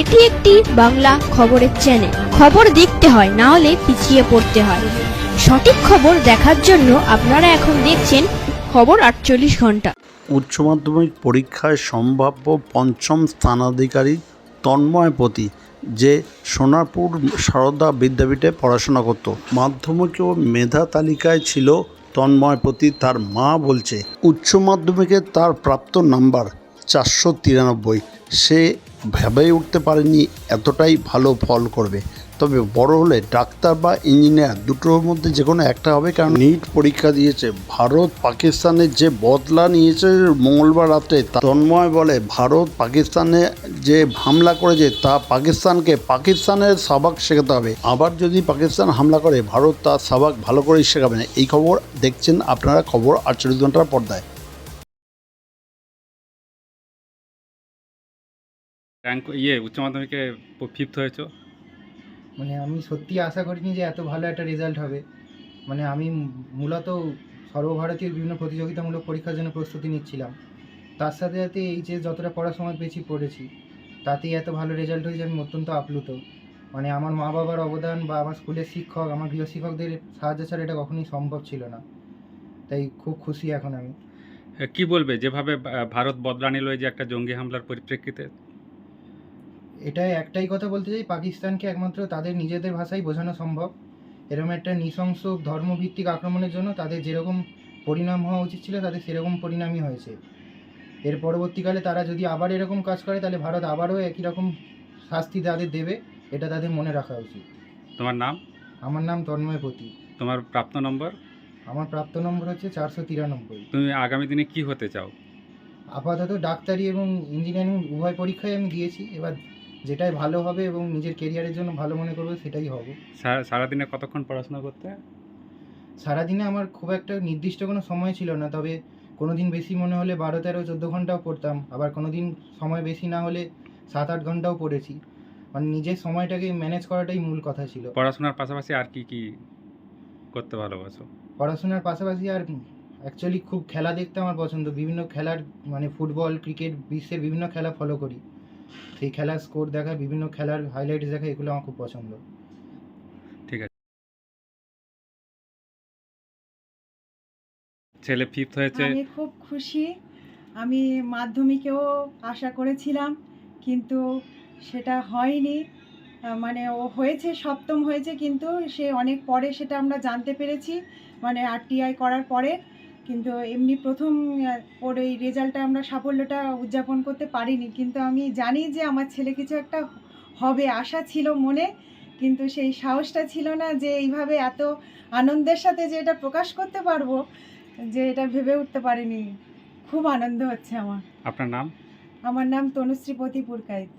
এটি একটি বাংলা খবরের চ্যানেল খবর দেখতে হয়, না হলে পিছিয়ে পড়তে হয়। সঠিক খবর দেখার জন্য আপনারা এখন দেখছেন খবর আটচল্লিশ ঘণ্টা। উচ্চ মাধ্যমিক পরীক্ষায় সম্ভাব্য পঞ্চম স্থানাধিকারী তন্ময় তন্ময়পতি, যে সোনারপুর সারদা বিদ্যাপীঠে পড়াশোনা করত। মাধ্যমিক ও মেধা তালিকায় ছিল তন্ময় তন্ময়পতি, তার মা বলছে, উচ্চ মাধ্যমিকে তার প্রাপ্ত নাম্বার চারশো তিরানব্বই। সে ভেবেই উঠতে পারেনি এতটাই ভালো ফল করবে। তবে বড় হলে ডাক্তার বা ইঞ্জিনিয়ার দুটোর মধ্যে যে কোনো একটা হবে, কারণ নিট পরীক্ষা দিয়েছে। ভারত পাকিস্তানের যে বদলা নিয়েছে মঙ্গলবার রাতে তন্ময় বলে, ভারত পাকিস্তানে যে হামলা করেছে, তা পাকিস্তানকে পাকিস্তানের সাবাক শেখাতে হবে। আবার যদি পাকিস্তান হামলা করে, ভারত তার সাবাক ভালো করেই শেখাবে না। এই খবর দেখছেন আপনারা, খবর আটচল্লিশ ঘণ্টার পর্দায়। র্যাঙ্ক ইয়ে উচ্চ মাধ্যমিকে ফিফথ হয়েছো? মানে আমি সত্যি আশা করিনি যে এত ভালো একটা রেজাল্ট হবে। মানে আমি মূলত সর্বভারতীয় বিভিন্ন প্রতিযোগিতামূলক পরীক্ষার জন্য প্রস্তুতি নিচ্ছিলাম। তার সাথে সাথে এই যে যতটা পড়ার সময় পেয়েছি পড়েছি। তাতেই এত ভালো রেজাল্ট হয়েছে আমি অত্যন্ত আপ্লুত। মানে আমার মা বাবার অবদান বা আমার স্কুলের শিক্ষক আমার গৃহ শিক্ষকদের সাহায্য ছাড়া এটা কখনোই সম্ভব ছিল না। তাই খুব খুশি এখন আমি। এ, কি বলবে? যেভাবে ভারত বদলা নিল যে একটা জঙ্গি হামলার পরিপ্রেক্ষিতে? এটাই একটাই কথা বলতে চাই পাকিস্তানকে একমাত্র তাদের নিজেদের ভাষায় বোঝানো সম্ভব। এরকম একটা নৃশংস ধর্মভিত্তিক আক্রমণের জন্য তাদের যেরকম পরিণাম হওয়া উচিত ছিল তাদের সেরকম পরিণামই হয়েছে। এর পরবর্তীকালে তারা যদি আবার এরকম কাজ করে তাহলে ভারত আবারও একই রকম শাস্তি তাদের দেবে এটা তাদের মনে রাখা উচিত। তোমার নাম? আমার নাম তন্ময়পতি তোমার প্রাপ্ত নম্বর? আমার প্রাপ্ত নম্বর হচ্ছে চারশো তিরানব্বই। তুমি আগামী দিনে কি হতে চাও? আপাতত ডাক্তারি এবং ইঞ্জিনিয়ারিং উভয় পরীক্ষায় আমি দিয়েছি এবার যেটাই ভালো হবে এবং নিজের কেরিয়ারের জন্য ভালো মনে করব সেটাই হবে। সারাদিনে কতক্ষণ পড়াশোনা করতে? সারাদিনে আমার খুব একটা নির্দিষ্ট কোনো সময় ছিল না তবে কোনো দিন বেশি মনে হলে বারো তেরো চোদ্দ ঘন্টাও পড়তাম। আবার কোনো দিন সময় বেশি না হলে সাত আট ঘন্টাও পড়েছি। মানে নিজের সময়টাকে ম্যানেজ করাটাই মূল কথা ছিল। পড়াশোনার পাশাপাশি আর কি কি করতে ভালোবাসো? পড়াশোনার পাশাপাশি আর অ্যাকচুয়ালি খুব খেলা দেখতে আমার পছন্দ। বিভিন্ন খেলার মানে ফুটবল ক্রিকেট বিশ্বের বিভিন্ন খেলা ফলো করি। সেই খেলার স্কোর দেখা বিভিন্ন খেলার হাইলাইটস দেখা এগুলো আমার খুব পছন্দ। ঠিক আছে। ছেলে ফিফথ হয়েছে। আমি খুব খুশি। আমি মাধ্যমিকেও আশা করেছিলাম কিন্তু সেটা হয়নি। আহ, মানে ও হয়েছে সপ্তম হয়েছে কিন্তু সে অনেক পরে সেটা আমরা জানতে পেরেছি। মানে আরটিআই করার পরে কিন্তু এমনি প্রথম ওর এই রেজাল্টটা আমরা সাফল্যটা উদযাপন করতে পারিনি। কিন্তু আমি জানি যে আমার ছেলে কিছু একটা হবে আশা ছিল মনে কিন্তু সেই সাহসটা ছিল না যে এইভাবে এত আনন্দের সাথে যে এটা প্রকাশ করতে পারব যে এটা ভেবে উঠতে পারিনি। খুব আনন্দ হচ্ছে আমার। আপনার নাম? আমার নাম তনুশ্রী পতি পুরকাইত